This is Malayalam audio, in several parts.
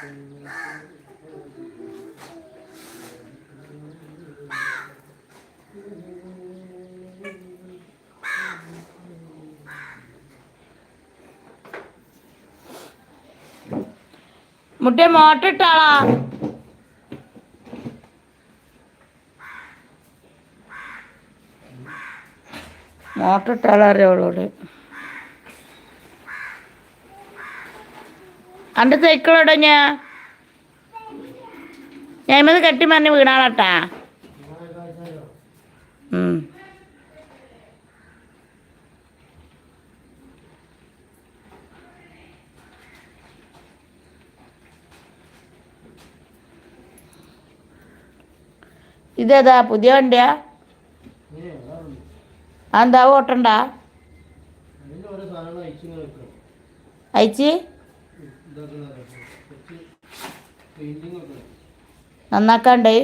മുട്ട മോട്ടിട്ടാളാ. മോട്ടിട്ടാളാ അവളോട്. അന്റെ സൈക്കിളോടെ ഞാൻ ഞാൻ ഇത് കെട്ടി മറിഞ്ഞ് വീണാളട്ടാ. ഇതേതാ പുതിയ വണ്ടിയാ? അതെന്താ ഓട്ടണ്ട? അയച്ച്? നന്നാക്കാണ്ട്.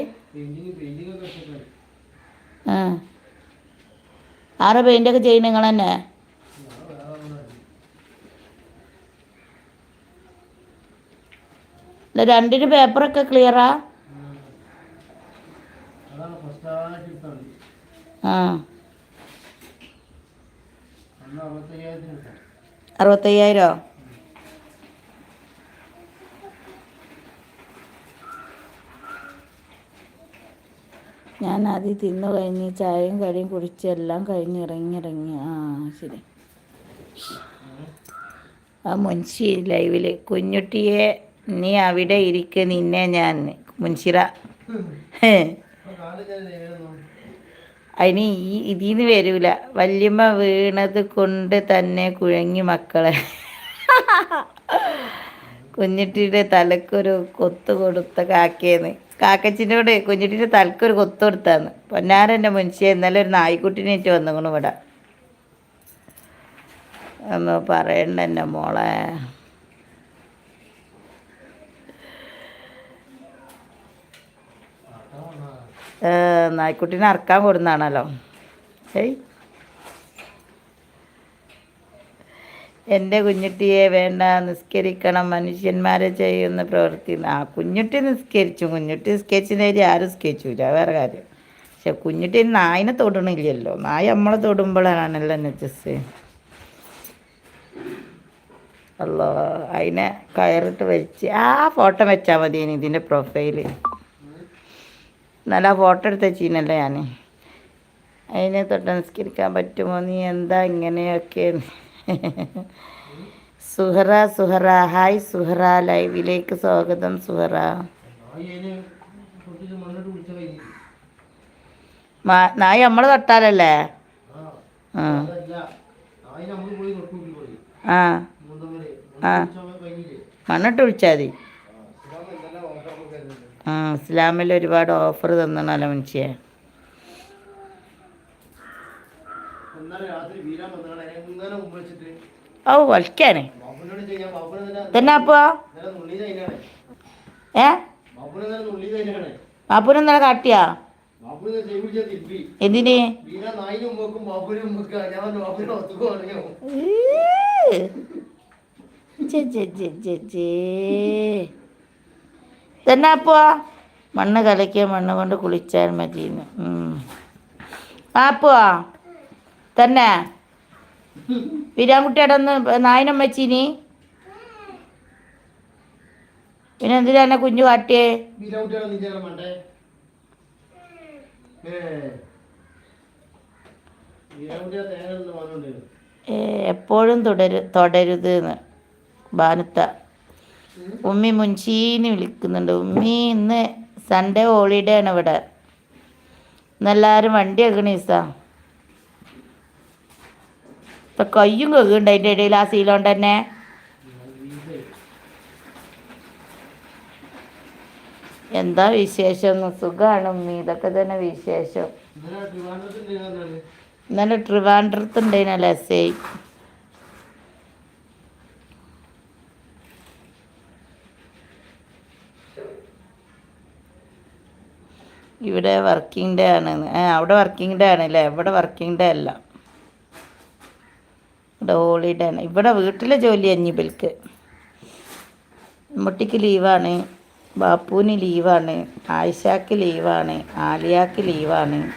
ആ. ആരെ പെയിന്റൊക്കെ ചെയ്യണ നിങ്ങൾ തന്നെ. രണ്ടിന് പേപ്പറൊക്കെ ക്ലിയറാ ആ? അറുപത്തയ്യായിരോ? ഞാൻ ആദ്യം തിന്നു കഴിഞ്ഞ് ചായയും കടിയും കുടിച്ച് എല്ലാം കഴിഞ്ഞ് ഇറങ്ങി ഇറങ്ങി. ആ ശരി. ആ മുൻഷി ലൈവിൽ കുഞ്ഞുട്ടിയെ നീ അവിടെ ഇരിക്ക് നിന്നെ ഞാൻ മുൻഷിറ. അതിനി ഈ ഇതിന്ന് വരൂല. വല്യമ്മ വീണത് കൊണ്ട് തന്നെ കുഴങ്ങി മക്കളെ. കുഞ്ഞിട്ടിയുടെ തലക്കൊരു കൊത്തു കൊടുത്ത കാക്കേന്ന്. കാക്കച്ചിനോട് കുഞ്ഞിട്ടിന്റെ തലക്കൊരു കൊത്തു കൊടുത്താന്ന്. പൊന്നാരന്റെ മുൻഷിയെ ഇന്നലെ ഒരു നായ്ക്കുട്ടിനേറ്റ് വന്നു ഇവിടെ. ഒന്ന് പറയണ്ട എന്റെ മോളെ. നായ്ക്കുട്ടീനെ അറക്കാൻ കൊടുന്നാണല്ലോ. ഏയ്. എന്റെ കുഞ്ഞുട്ടിയെ വേണ്ട നിസ്കരിക്കണം മനുഷ്യന്മാരെ ചെയ്യുന്ന പ്രവൃത്തി. ആ കുഞ്ഞുട്ടി നിസ്കരിച്ചു. കുഞ്ഞുട്ടി നിസ്കരിച്ചതിന് ആരും നിസ്കരിച്ചില്ല വേറെ കാര്യം. പക്ഷെ കുഞ്ഞുട്ടി നായിനെ തൊടണില്ലല്ലോ. നായ നമ്മളെ തൊടുമ്പോഴാണല്ലോ നെച്ചസ് അല്ലോ അതിനെ കയറിട്ട് വലിച്ച്. ആ ഫോട്ടോ വെച്ചാൽ മതി ഇതിന്റെ പ്രൊഫൈൽ നല്ല ഫോട്ടോ എടുത്ത് വെച്ചീനല്ലേ ഞാൻ അതിനെ തൊട്ട് നിസ്കരിക്കാൻ പറ്റുമോ? നീ എന്താ ഇങ്ങനെയൊക്കെ? സുഹറ സുഹറ ഹായ് സുഹറ ലൈവിലേക്ക് സ്വാഗതം സുഹറ. നായി നമ്മളെ തൊട്ടാലല്ലേ? ആ. ആ. മണ്ണിട്ട് വിളിച്ചാൽ മതി. ആ ഇസ്ലാമിൽ ഒരുപാട് ഓഫർ തന്നണല്ലോ മനുഷ്യ. വലിക്കാനേ. ബാബുനെ തന്നെ ഏ? ബാപ്പുനെ ഇന്നലെ കാട്ടിയാ? എന്തിന്. തന്നെ അപ്പോ മണ്ണ് കലക്കിയ മണ്ണ് കൊണ്ട് കുളിച്ചാൽ മതി അപ്പോ തന്നെ. വീരാൻകുട്ടിയുടെ ഒന്ന് നായനം വെച്ചിനി പിന്നെ എന്തിനാ എന്നെ കുഞ്ഞു കാട്ടിയേ? എപ്പോഴും തുടരു തുടരുത് എന്ന് ബാനുത്ത ഉമ്മി മുൻഷീന്ന് വിളിക്കുന്നുണ്ട്. ഉമ്മി ഇന്ന് സൺഡേ ഹോളിഡേ ആണ് ഇവിടെ. ഇന്നെല്ലാവരും വണ്ടി വെക്കണീസ ഇപ്പൊ കയ്യും കൊക്കുണ്ട് അതിന്റെ ഇടയിൽ ആ സീലോണ്ട് തന്നെ. എന്താ വിശേഷം? സുഖമാണ് ഉമ്മി ഇതൊക്കെ തന്നെ വിശേഷം. ഇന്നലെ ട്രിവാൻഡ്രത്തുണ്ടായിരുന്നല്ലോ എസ് ഐ. ഇവിടെ വർക്കിംഗ് ഡേ ആണ്. അവിടെ വർക്കിംഗ് ഡേ ആണല്ലേ? ഇവിടെ വർക്കിംഗ് ഡേ അല്ല. ഹോളിഡേ ആണ് ഇവിടെ വീട്ടിലെ ജോലി അഞ്ഞിബിൽക്ക് മുട്ടിക്ക് ലീവാണ് ബാപ്പുവിന് ലീവാണ് ആയിഷാക്ക് ലീവാണ് ആലിയാക്ക് ലീവാണ്.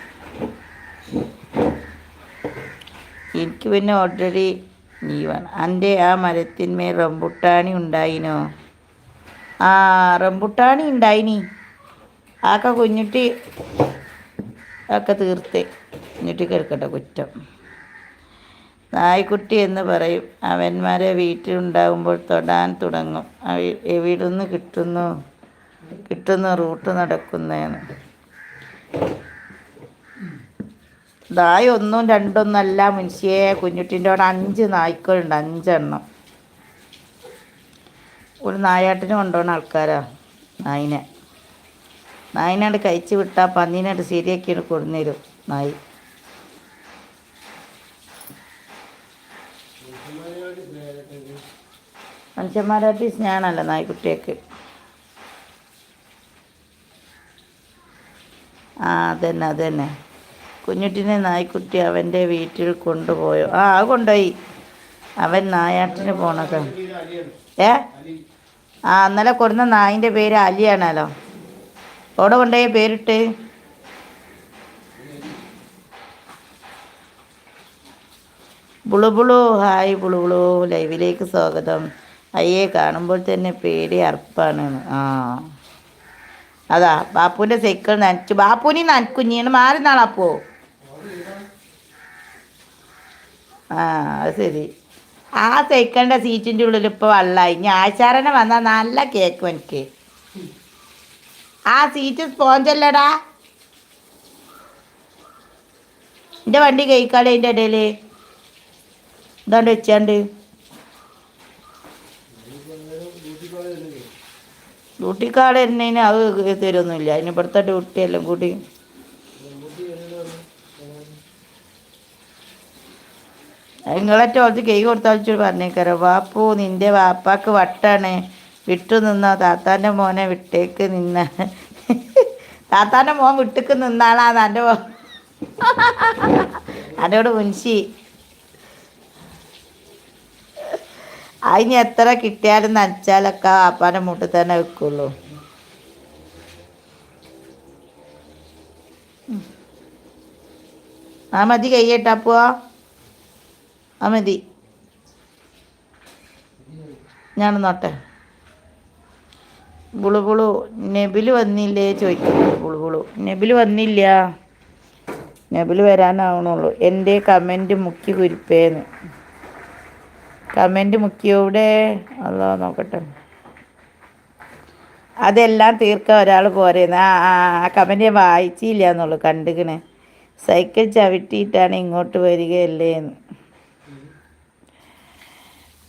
എനിക്ക് പിന്നെ ഓൾറെഡി ലീവാണ് എന്റെ ആ മരത്തിന്മേൽ റംബുട്ടാണി ഉണ്ടായിനോ? ആ റംബുട്ടാണി ഉണ്ടായിനി. ആക്ക കുഞ്ഞുട്ടി ഒക്കെ തീർത്ത്. കുഞ്ഞുട്ടി കേൾക്കട്ടെ കുറ്റം. നായ്ക്കുട്ടി എന്ന് പറയും. അവന്മാരെ വീട്ടിലുണ്ടാകുമ്പോൾ തൊടാൻ തുടങ്ങും. അവ- എവിടുന്ന് കിട്ടുന്നു? കിട്ടുന്നു റൂട്ട് നടക്കുന്നതെന്ന് നായ ഒന്നും രണ്ടൊന്നും അല്ല മുൻഷിയെ കുഞ്ഞുട്ടിന്റെ അവിടെ അഞ്ച് നായ്ക്കളുണ്ട്. അഞ്ചെണ്ണം. ഒരു നായാട്ടിന് കൊണ്ടുപോകുന്ന ആൾക്കാരാ നായിനെ. നായിനാണ്ട് കഴിച്ച് വിട്ടാൽ പന്നീനാണ്ട് ശരിയാക്കിയാണ് കൊടുന്നേരും നായി. മനുഷ്യന്മാരായിട്ട് സ്നേഹമല്ല നായ്ക്കുട്ടിയൊക്കെ ആ അതന്നെ അതന്നെ. കുഞ്ഞുട്ടിനെ നായ്ക്കുട്ടി അവന്റെ വീട്ടിൽ കൊണ്ടുപോയോ? ആ അത് കൊണ്ടുപോയി. അവൻ നായാട്ടിന് പോണത്. ഏ? ആ ഇന്നലെ കൊടുന്ന നായിന്റെ പേര് അലിയാണല്ലോ. അവിടെ കൊണ്ടുപോയ പേരിട്ട്? ബുളുബുളു ഹായ് ബുളുബുളു ലൈവിലേക്ക് സ്വാഗതം. അയ്യേ കാണുമ്പോൾ തന്നെ പേടി അർപ്പാണ്. ആ. അതാ ബാപ്പുവിന്റെ സൈക്കിൾ നനച്ചു. ബാപ്പുവിനെ നനക്കുഞ്ഞിയാണ് മാറി നാളാപ്പോ ആ അത് ശരി. ആ സൈക്കിളിന്റെ സീറ്റിന്റെ ഉള്ളിൽ ഇപ്പോൾ വള്ളായി ഇനി ആശാരനെ വന്നാൽ നല്ല കേക്ക് എനിക്ക്. ആ സീറ്റ് സ്പോഞ്ചല്ലടാ എന്റെ വണ്ടി കഴിക്കാളെ അതിന്റെ ഇടയിൽ. ഇതാണ്ട് വെച്ചാണ്ട്. ഡ്യൂട്ടിക്കാട് എന്നതിന് അത് തരുമൊന്നുമില്ല അതിന് ഇവിടുത്തെ ഡ്യൂട്ടി എല്ലാം കൂടി. നിങ്ങളെറ്റ ഓർത്ത് കൈ കൊടുത്താൽ പറഞ്ഞേക്കാരോ. വാപ്പു നിന്റെ വാപ്പാക്ക് വട്ടാണ്. വിട്ടു നിന്നോ താത്താന്റെ മോനെ വിട്ടേക്ക് നിന്ന. താത്താന്റെ മോൻ വിട്ടേക്ക് നിന്നാളാന്ന് എന്റെ മോ അതോട് മുൻഷി. അതിന് എത്ര കിട്ടിയാലും നനച്ചാലൊക്കെ വാപ്പാന്റെ മുട്ടിൽ തന്നെ വെക്കുള്ളൂ. ആ മതി കയ്യേട്ടാ പോവാ. ആ മതി. ഞാൻ നോട്ടെ ബുളുബുളു നെബിൽ വന്നില്ലേ ചോദിക്കുന്നു ബുളുബുളു നെബിൽ വന്നില്ല. നെബിൽ വരാനാവണുള്ളൂ. എന്റെ കമന്റ് മുക്കി കുരിപ്പേന്ന്. കമന്റ് മുക്കിയോടെ? അല്ലോ നോക്കട്ടെ. അതെല്ലാം തീർക്കാൻ ഒരാൾ പോരേന്ന്. ആ ആ കമന്റ് ഞാൻ വായിച്ചില്ല എന്നുള്ളൂ കണ്ടുകണ് സൈക്കിൾ ചവിട്ടിയിട്ടാണ് ഇങ്ങോട്ട് വരികയല്ലേ? എന്ന്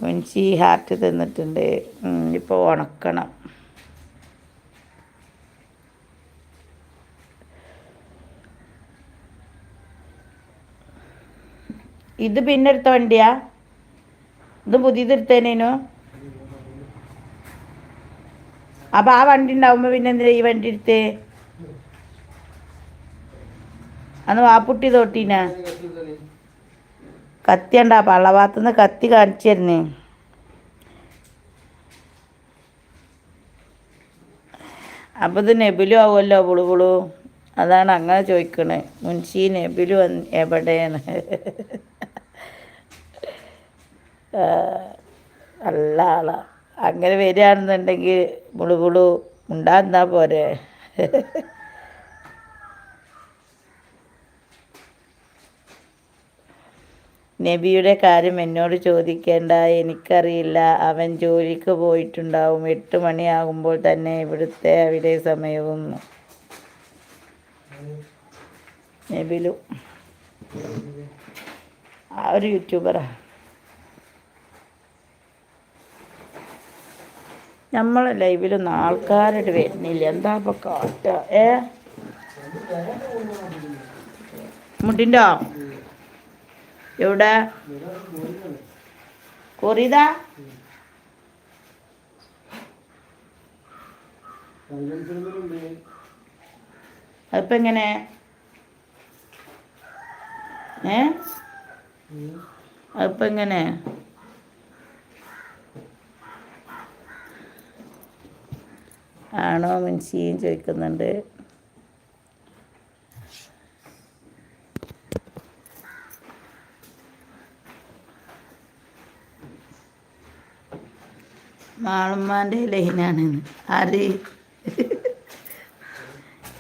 മുൻഷി ഹാർട്ട് തന്നിട്ടുണ്ട്. ഇപ്പോൾ ഉണക്കണം. ഇത് പിന്നെടുത്ത വണ്ടിയാ? ഇത് പുതിയതെടുത്തേനേനോ അപ്പൊ ആ വണ്ടി ഉണ്ടാവുമ്പോ പിന്നെ എന്തിനാ ഈ വണ്ടി എടുത്തേ? അന്ന് വാപ്പുട്ടി തോട്ടീന കത്തി പള്ളവാത്തുനിന്ന് കത്തി കാണിച്ചു തരുന്നേ അപ്പോൾ ഇത് നെബിലു ആവുമല്ലോ പുളുപുളു അതാണ് അങ്ങനെ ചോദിക്കണേ. മുൻഷി നെബിലു എവിടെയാണ്? നല്ല ആളാണ് അങ്ങനെ വരികയാണെന്നുണ്ടെങ്കിൽ മുളുകുളു ഉണ്ടാകുന്നാ പോരെ. നബിയുടെ കാര്യം എന്നോട് ചോദിക്കേണ്ട എനിക്കറിയില്ല. അവൻ ജോലിക്ക് പോയിട്ടുണ്ടാവും. എട്ട് മണിയാകുമ്പോൾ തന്നെ ഇവിടുത്തെ അവിടെ സമയവും നബിലു. ആ ഒരു യൂട്യൂബറാ. നമ്മളെ ലൈവിലൊന്നും ആൾക്കാരുടെ വരുന്നില്ല. എന്താ ഇപ്പൊ കാട്ട? ഏ? മുട്ടിന്റെ എവിടെ? കൊറിയതാ അതിപ്പോ എങ്ങനെ? ഏ? അതിപ്പോ എങ്ങനെ? ആണോ മുൻഷിയും ചോദിക്കുന്നുണ്ട്. മാളമ്മാന്റെ ലൈനാണ് ആര്?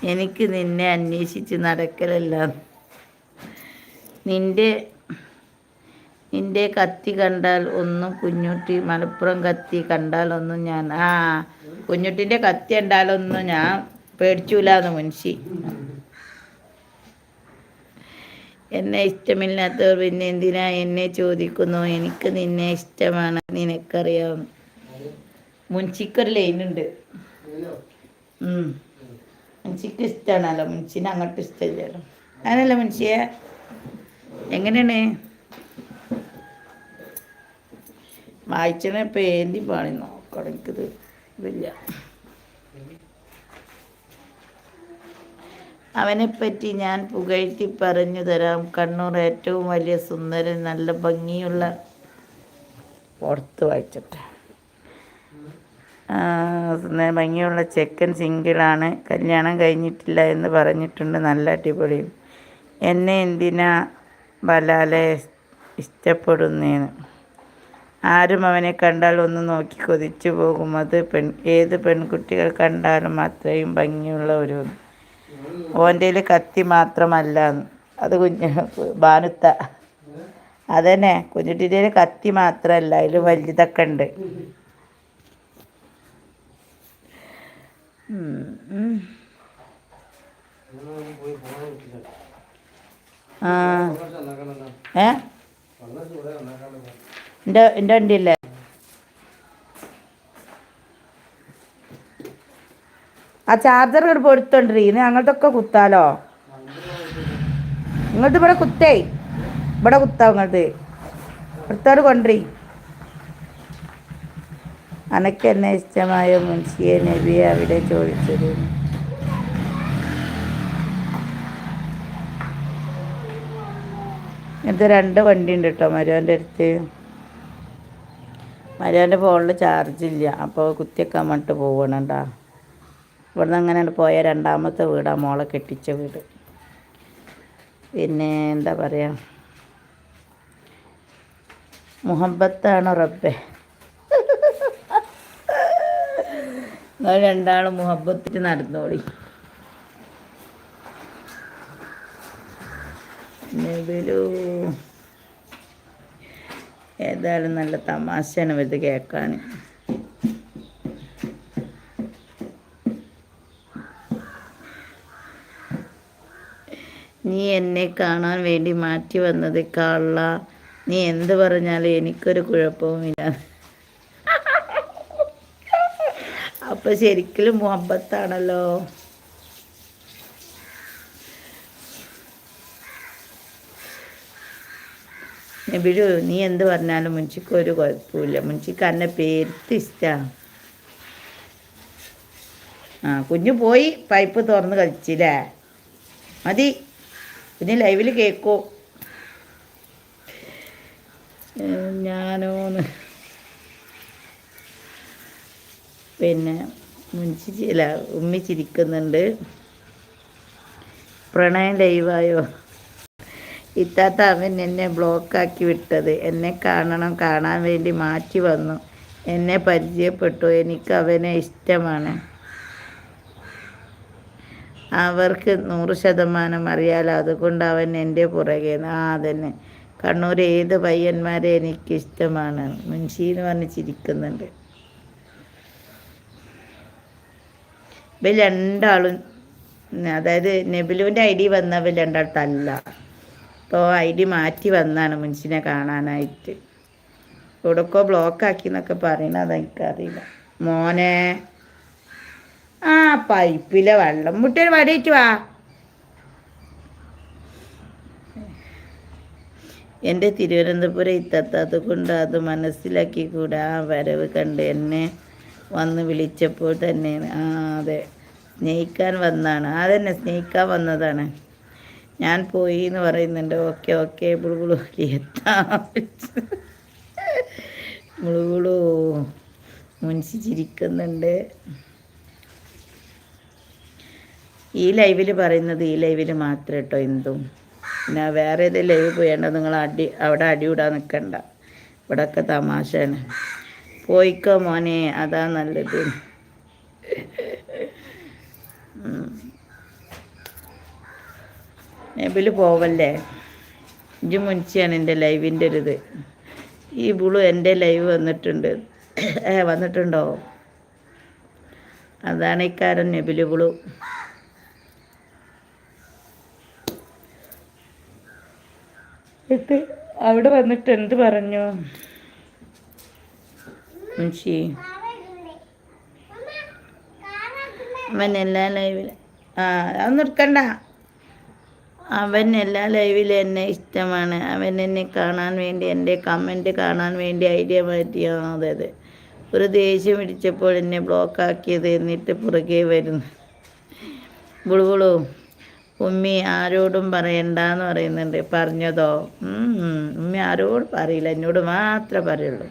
എനിക്ക് നിന്നെ അന്വേഷിച്ച് നടക്കലല്ല നിന്റെ നിന്റെ കത്തി കണ്ടാൽ ഒന്നും കുഞ്ഞുട്ടി മലപ്പുറം കത്തി കണ്ടാൽ ഒന്നും ഞാൻ ആ കുഞ്ഞുട്ടിന്റെ കത്തി ഉണ്ടാലൊന്നും ഞാൻ പേടിച്ചൂലാന്ന് മുൻഷി. എന്നെ ഇഷ്ടമില്ലാത്തവർ പിന്നെ എന്തിനാ എന്നെ ചോദിക്കുന്നു? എനിക്ക് നിന്നെ ഇഷ്ടമാണ് നിനക്കറിയാം. മുൻഷിക്കൊരു ലൈനുണ്ട്. മുൻഷിക്ക് ഇഷ്ടമാണല്ലോ മുൻഷിന് അങ്ങോട്ട് ഇഷ്ടമില്ലല്ലോ. അങ്ങനല്ല മുൻഷിയെ? എങ്ങനെയാണ്? വായിച്ചനെ പേന്തി പാണി നോക്കണം എനിക്കിത്. ഇതില്ല പറ്റി ഞാൻ പുകഴ്ത്തി പറഞ്ഞു തരാം. കണ്ണൂർ ഏറ്റവും വലിയ സുന്ദരൻ നല്ല ഭംഗിയുള്ള പുറത്ത് വായിച്ചിട്ട്. ഭംഗിയുള്ള ചെക്കൻ സിംഗിളാണ് കല്യാണം കഴിഞ്ഞിട്ടില്ല എന്ന് പറഞ്ഞിട്ടുണ്ട്. നല്ല അടിപൊളിയും. എന്നെ എന്തിനാ ബലാലെ ഇഷ്ടപ്പെടുന്നേന്ന്. ആരും അവനെ കണ്ടാൽ ഒന്ന് നോക്കി കൊതിച്ചു പോകും അത് പെൺ ഏത് പെൺകുട്ടികൾ കണ്ടാലും അത്രയും ഭംഗിയുള്ള ഒരു ഓന്റെ കത്തി മാത്രമല്ല അത് കുഞ്ഞ് ബാനുത്ത അതന്നെ കുഞ്ഞുട്ടിന്റെ കത്തി മാത്രമല്ല അതിൽ വലുതൊക്കെ ഉണ്ട്. ആ? ഏ? എന്റെ എന്റെ വണ്ടിയല്ലേ? ആ ചാർജർ ഇവിടെ പൊടുത്തോണ്ടി ഇനി അങ്ങോട്ടൊക്കെ കുത്താലോ? ഇങ്ങോട്ട് ഇവിടെ കുത്തേ. ഇവിടെ കുത്താം ഇങ്ങോട്ട് ഇവിടുത്തോട് അനക്ക് എന്നെ ഇഷ്ടമായ മുൻഷിയെ നബിയെ അവിടെ ചോദിച്ചത്. ഇത് രണ്ട് വണ്ടി ഉണ്ട് കേട്ടോ മരുവന്റെ അടുത്ത്. മരുവന്റെ ഫോണിൽ ചാർജില്ല അപ്പോൾ കുത്തിയൊക്കെ അങ്ങോട്ട് പോകണണ്ടാ ഇവിടുന്ന് അങ്ങനെ പോയ രണ്ടാമത്തെ വീടാണ് മോളെ കെട്ടിച്ച വീട്. പിന്നെ എന്താ പറയുക മുഹബത്താണോ റബ്ബെ. രണ്ടാളും മുഹബത്തിൽ നടന്നോളി. നെബിലു ഏതായാലും നല്ല തമാശയാണ് ഇത് കേൾക്കാൻ. നീ എന്നെ കാണാൻ വേണ്ടി മാറ്റി വന്നത് കള്ള. നീ എന്ത് പറഞ്ഞാലും എനിക്കൊരു കുഴപ്പവുമില്ല അപ്പൊ ശരിക്കും മുഹബത്താണല്ലോ. നബിഴു നീ എന്ത് പറഞ്ഞാലും മുൻഷിക്ക് ഒരു കുഴപ്പമില്ല മുൻഷിക്ക് എന്നെ പേരുത്ത് ഇഷ്ടമാണ് ആ കുഞ്ഞു പോയി പൈപ്പ് തുറന്ന് കളിച്ചില്ലേ? മതി പിന്നെ ലൈവിൽ കേൾക്കൂ ഞാനോന്ന് പിന്നെ മുൻഷി ചില ഉമ്മി ചിരിക്കുന്നുണ്ട്. പ്രണയം ലൈവായോ? ഇത്താത്ത അവൻ എന്നെ ബ്ലോക്കാക്കി വിട്ടത്. എന്നെ കാണണം കാണാൻ വേണ്ടി മാറ്റി വന്നു. എന്നെ പരിചയപ്പെട്ടു. എനിക്ക് അവനെ ഇഷ്ടമാണ്. അവർക്ക് നൂറ് ശതമാനം അറിയാലോ. അതുകൊണ്ട് അവൻ എന്റെ പുറകെ. ആ അതന്നെ. കണ്ണൂർ ഏത് പയ്യന്മാരെ എനിക്കിഷ്ടമാണ്. മുൻഷി എന്ന് പറഞ്ഞ് ചിരിക്കുന്നുണ്ട്. ഇവർ രണ്ടാളും അതായത് നെബിലുവിന്റെ ഐ ഡി വന്നവർ രണ്ടാൾ തല്ല ഇപ്പോൾ ഐ ഡി മാറ്റി വന്നാണ് മുൻഷിനെ കാണാനായിട്ട്. എവിടെക്കോ ബ്ലോക്കാക്കി എന്നൊക്കെ പറയണത് എനിക്കറിയില്ല മോനെ. ആ പൈപ്പിലെ വെള്ളം. മുട്ടിയൊരു വടിയിട്ട് വാ. എന്റെ തിരുവനന്തപുരം ഇത്തത്തത് കൊണ്ട് അത് മനസ്സിലാക്കി കൂടെ. ആ വരവ് കണ്ട് എന്നെ വന്ന് വിളിച്ചപ്പോൾ തന്നെ ആ അതെ. സ്നേഹിക്കാൻ വന്നാണ്. അതെന്നെ സ്നേഹിക്കാൻ വന്നതാണ്. ഞാൻ പോയി എന്ന് പറയുന്നുണ്ട് ഓക്കെ ഓക്കെ ബുളുബുളു എത്താ. ബുളുബുളു മുൻസി ചിരിക്കുന്നുണ്ട്. ഈ ലൈവിൽ പറയുന്നത് ഈ ലൈവിൽ മാത്രം കേട്ടോ എന്തും. പിന്നെ വേറെ ഏത് ലൈവ് പോയേണ്ട നിങ്ങൾ അടി അവിടെ അടിവിടാൻ നിൽക്കണ്ട ഇവിടെയൊക്കെ തമാശയാണ്. പോയിക്കോ മോനെ അതാ നല്ലത്. നെബിൽ പോവല്ലേ? ഇജ് മുൻസിയാണ് എന്റെ ലൈവിന്റെ ഒരു ഇത് ഈ ബുളു എന്റെ ലൈവ് വന്നിട്ടുണ്ട്. ഏ വന്നിട്ടുണ്ടോ? അതാണ് ഇക്കാരൻ നെബിൽ ബുളു. ഇത് അവിടെ വന്നിട്ട് എന്ത് പറഞ്ഞു? മുൻഷി. അവൻ എല്ലാ ലൈവിലും ആ അത് എടുക്കണ്ട. അവൻ എല്ലാ ലൈവിലും എന്നെ ഇഷ്ടമാണ്. അവൻ എന്നെ കാണാൻ വേണ്ടി എന്റെ കമന്റ് കാണാൻ വേണ്ടി ഐഡിയ മാറ്റിയാണ് അതായത്. ഒരു ദേഷ്യം പിടിച്ചപ്പോൾ എന്നെ ബ്ലോക്കാക്കിയത് എന്നിട്ട് പുറകെ വരുന്നു. ബുളുബുളു ഉമ്മി ആരോടും പറയണ്ടെന്ന് പറയുന്നുണ്ട്. പറഞ്ഞതോ. ഉമ്മി ആരോടും പറയില്ല. എന്നോട് മാത്രമേ പറയുള്ളൂ.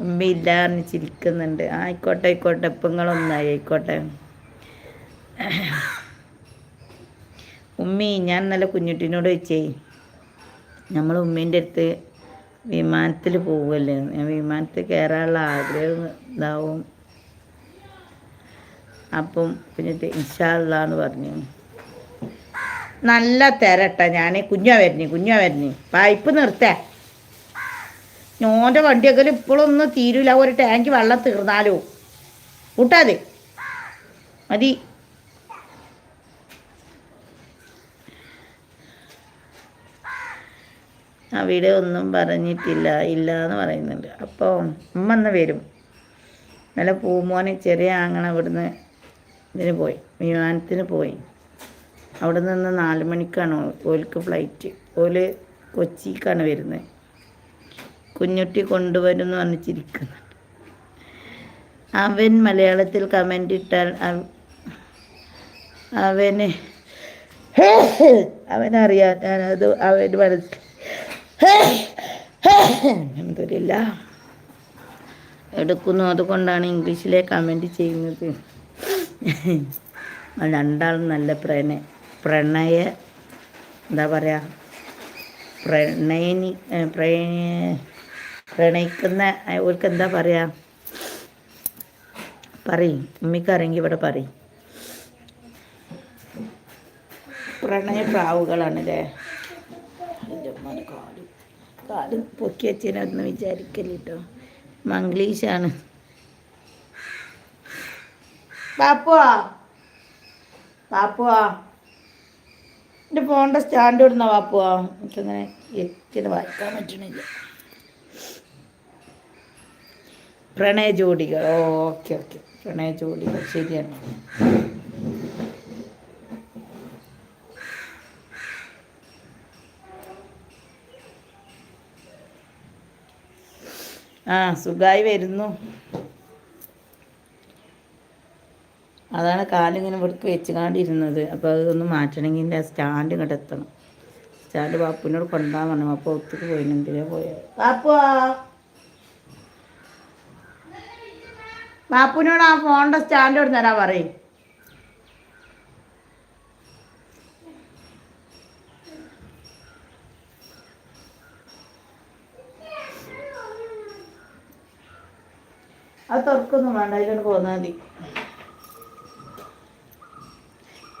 ഉമ്മി ഇല്ലാന്ന് ചിരിക്കുന്നുണ്ട്. ആയിക്കോട്ടെ ആയിക്കോട്ടെ. ഇപ്പം ആയിക്കോട്ടെ. ഉമ്മി ഞാൻ നല്ല കുഞ്ഞുട്ടിനോട് വെച്ചേ നമ്മൾ ഉമ്മീന്റെ അടുത്ത് വിമാനത്തിൽ പോവുമല്ലേ ഞാൻ വിമാനത്തിൽ കയറാനുള്ള ആഗ്രഹം ഇതാവും. അപ്പം കുഞ്ഞിട്ട് ഇൻഷാല്ലാന്ന് പറഞ്ഞു. നല്ല തിരട്ട. ഞാൻ കുഞ്ഞാ വരുന്നു കുഞ്ഞാ വരുന്നു. പൈപ്പ് നിർത്തേ. ഞോന്റെ വണ്ടിയൊക്കെ ഇപ്പോഴൊന്നും തീരൂല. ഒരു ടാങ്ക് വെള്ളം തീർന്നാലോ? കൂട്ടാതെ. മതി. അവിടെ ഒന്നും പറഞ്ഞിട്ടില്ല ഇല്ല എന്ന് പറയുന്നുണ്ട്. അപ്പോൾ ഉമ്മ വരും. നല്ല പൂമോനെ ചെറിയ ആങ്ങണ ഇവിടുന്ന് ഇതിന് പോയി വിമാനത്തിന് പോയി. അവിടെ നിന്ന് നാല് മണിക്കാണ് ഓൽക്ക് ഫ്ലൈറ്റ് ഓൽ കൊച്ചിക്കാണ് വരുന്നത്. കുഞ്ഞുട്ടി കൊണ്ടുവരും എന്ന് പറഞ്ഞിരിക്കുന്നു അവൻ മലയാളത്തിൽ കമന്റ് ഇട്ടാൽ അവ- അവന് അവനറിയാൻ ഞാനത് അവന് മനസ്സിൽ എന്തൊരില്ല. എടുക്കുന്നു. അതുകൊണ്ടാണ് ഇംഗ്ലീഷിലെ കമന്റ് ചെയ്യുന്നത്. രണ്ടാളും നല്ല പ്രണയ പ്രണയ എന്താ പറയുക പ്രണയനി പ്രണയ പ്രണയിക്കുന്ന അവർക്ക് എന്താ പറയുക പറയും ഉമ്മിക്കറിയെങ്കിൽ ഇവിടെ പറയും. പ്രണയ പ്രാവുകളാണല്ലേ കാൽ പൊക്കി വെച്ചതിനൊന്നും വിചാരിക്കല്ല കേട്ടോ മംഗ്ലീഷാണ്. പാപ്പുവാ പാപ്പുവാ എന്റെ ഫോണിന്റെ സ്റ്റാൻഡ് ഇടുന്ന പാപ്പുവാ എനിക്കങ്ങനെ എനിക്കത് വായിക്കാൻ പറ്റണില്ല. പ്രണയ ജോഡികൾ ഓക്കെ ഓക്കെ. പ്രണയ ജോഡികൾ ശരിയാണ്. ആ സുഖമായി വരുന്നു. അതാണ് കാലിങ്ങനെ ഇവിടേക്ക് വെച്ചുകാണ്ടിരുന്നത്. അപ്പോൾ അതൊന്ന് മാറ്റണമെങ്കിൽ എന്റെ സ്റ്റാൻഡ് ഇങ്ങോട്ട് എത്തണം. സ്റ്റാൻഡ് പാപ്പുവിനോട് കൊണ്ടാൻ പറഞ്ഞു. അപ്പോൾ ഒത്തിരി പോയിന്. എന്തിനാ പോയത് ബാപ്പുവാ? ബാപ്പുവിനോട് ആ ഫോണിന്റെ സ്റ്റാൻഡ് തരാൻ പറയും. തുറക്കൊന്നും വേണ്ട അതിലോട്ട് പോന്നാൽ മതി.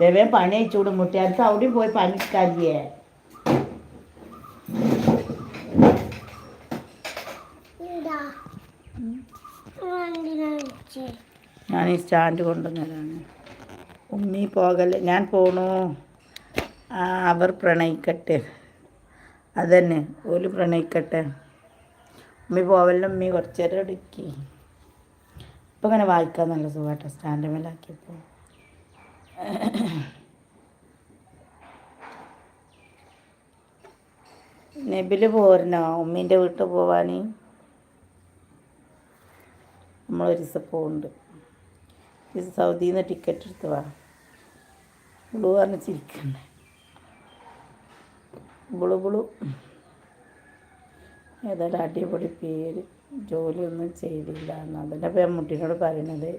വേവേ പണി അയച്ചുകൂടും മുട്ടി. അടുത്ത് അവിടെയും പോയി പണിക്കാരിയേ ഞാൻ ഈ സ്റ്റാൻഡ് കൊണ്ടുവന്നതാണ്. ഉമ്മി പോകൽ. ഞാൻ പോണു. ആ അവർ പ്രണയിക്കട്ടെ. അതന്നെ ഓൽ പ്രണയിക്കട്ടെ. ഉമ്മി പോവല്ലോ ഉമ്മി കുറച്ച് നേരം ഇടുക്കി ഇപ്പം ഇങ്ങനെ വായിക്കാൻ നല്ല സുഖമായിട്ടോ. സ്റ്റാൻഡ് മേലാക്കിയപ്പോൾ നെബിൽ പോരണോ ഉമ്മീന്റെ വീട്ടിൽ പോവാൻ നമ്മളൊരു ദിവസം പോകുന്നുണ്ട് സൗദിയിൽ നിന്ന് ടിക്കറ്റ് എടുത്ത് വാ. ബ്ലൂ പറഞ്ഞ് ചിരിക്കണ്ടേ ബുളു ബുളു ഏതായാലും അടിപൊളി പേര്. ജോലിയൊന്നും ചെയ്തില്ല എന്ന് അതിന്റെ പെൺമുട്ടിനോട് പറയണത്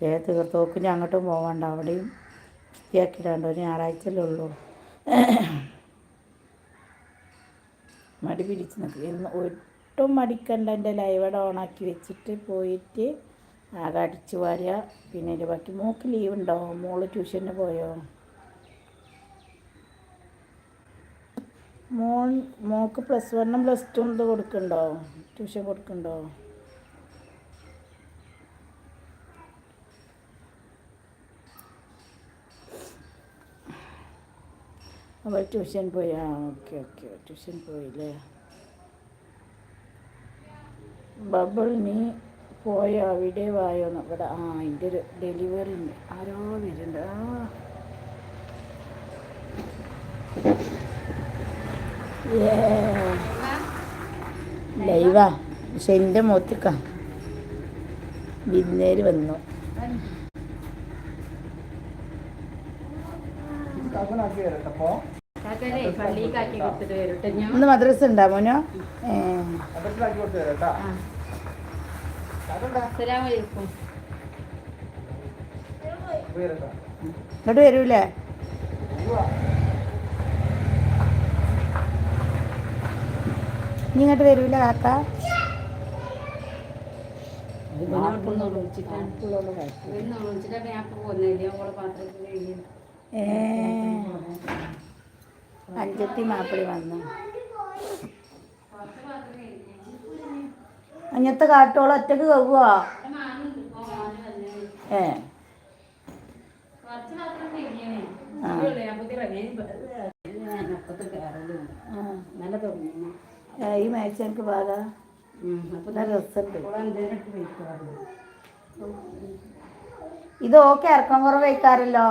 ഏ തീർത്തോക്ക് ഞാൻ അങ്ങോട്ടും പോകണ്ട അവിടെയും വൃത്തിയാക്കിയിടാണ്ട് ഒരു ഞായറാഴ്ചയല്ലേ ഉള്ളൂ. മടി പിടിച്ച് നിൽക്കും ഒട്ടും മടിക്കണ്ട എന്റെ ലൈവടെ ഓണാക്കി വെച്ചിട്ട് പോയിട്ട് ആകെ അടിച്ചു വാരുക. പിന്നെ ഇതിന്റെ ബാക്കി മൂക്ക് ലീവ് ഉണ്ടോ? മോൾ ട്യൂഷന് പോയോ? മോൻ മോക്ക് പ്ലസ് വണ്ണും പ്ലസ് ടു ഇത് കൊടുക്കുന്നുണ്ടോ ട്യൂഷൻ കൊടുക്കുന്നുണ്ടോ അവൾ ട്യൂഷൻ പോയി. ആ ഓക്കെ ഓക്കെ ട്യൂഷൻ പോയില്ലേ? ബബിൾ നീ പോയോ അവിടെ വായോന്ന് ഇവിടെ ആ അതിന്റെ ഒരു ഡെലിവറി ഉണ്ട് ആരോ വരുന്നുണ്ട്. ആ. ലൈവാ. പക്ഷെ എന്റെ മുഖത്തേക്കാ. വിരുന്നേര് വന്നു. ഇന്ന് മദ്രസ ഉണ്ടാ മോനോ? ഇങ്ങോട്ട് വരൂലേ? ഇങ്ങോട്ട് വരൂല കാക്ക. അഞ്ചത്തി മാപ്പിളി വന്നു. അഞ്ഞത്തെ കാട്ടോളം ഒറ്റയ്ക്ക് കവുക ഏ. നല്ല തുടങ്ങി ഈ മാച്ച് എനിക്ക് പാകാ ഇത് ഓക്കെ ഇറക്കം കുറവ് വയ്ക്കാറല്ലോ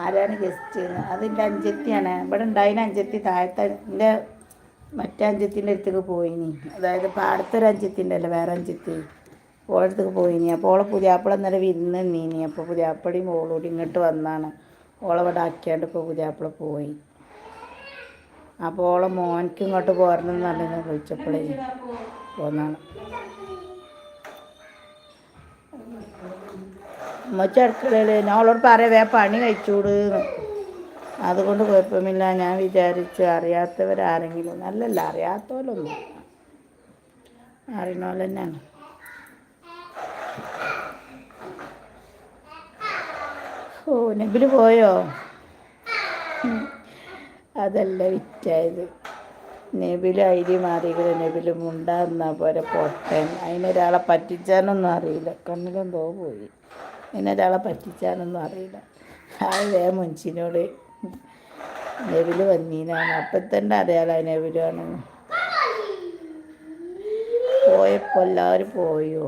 ആരാണ് ഗസ്റ്റ് അതിന്റെ അഞ്ചത്തിയാണ്. ഇവിടെ ഉണ്ടായിന് അഞ്ചത്തി താഴത്തെ എന്റെ മറ്റേ അഞ്ചത്തിന്റെ അടുത്തേക്ക് പോയിനി. അതായത് പാടത്തൊരു അഞ്ചത്തിന്റെ അല്ല വേറെ അഞ്ചത്തി? ഓളെ പോയി പോയിനി. അപ്പോൾ ഓളെ പുതിയാപ്പിള ഇന്നലെ വിരുന്ന് നീനി അപ്പോൾ പുതിയാപ്പിളയും ഓളോടി ഇങ്ങോട്ട് വന്നാണ്. ഓളെ ഇവിടെ ആക്കിയാണ്ട് ഇപ്പോൾ പുതിയാപ്പിള പോയി. അപ്പോൾ ഓളെ മോനക്ക് ഇങ്ങോട്ട് പോരണം എന്ന് പറഞ്ഞു വിളിച്ചപ്പോഴേ പോന്നാണ്. ഉമ്മച്ച അടുക്കളയിൽ ഞാൻ അവളോട് പറയാം വേ പണി കഴിച്ചൂട്. അതുകൊണ്ട് കുഴപ്പമില്ല. ഞാൻ വിചാരിച്ചു അറിയാത്തവരാരെങ്കിലും നല്ലല്ല അറിയാത്തവരൊന്നും അറിയണ പോലെ തന്നെയാണ് ഓ നബിൽ പോയോ? അതല്ല വിറ്റായത്. നബിൽ ഐരി മാറിയത് നബിൽ മുണ്ടാന്നാ പോലെ പൊട്ടൻ. അതിനൊരാളെ പറ്റിച്ചാനൊന്നും അറിയില്ല. കണ്ണിലെന്തോ പോയി. അതിനൊരാളെ പറ്റിച്ചാനൊന്നും അറിയില്ല. വേ മുൻസിനോട് നബിൽ വന്നീനാണ്. അപ്പം തന്നെ അറിയാലോ നബിലാണ് പോയപ്പോൾ എല്ലാവരും പോയോ?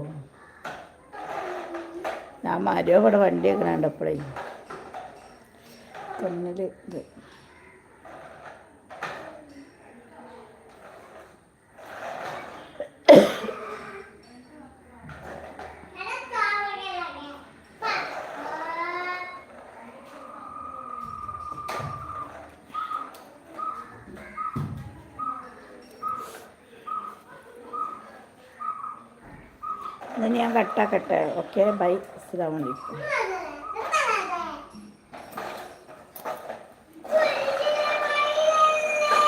ഞാൻ മരോ ഇവിടെ വണ്ടിയൊക്കെ കണ്ടപ്പോഴേ കണ്ണിൽ ഇത്. ഞാൻ കട്ടാക്കട്ടെ ഓക്കെ ബൈ. അസ്സാം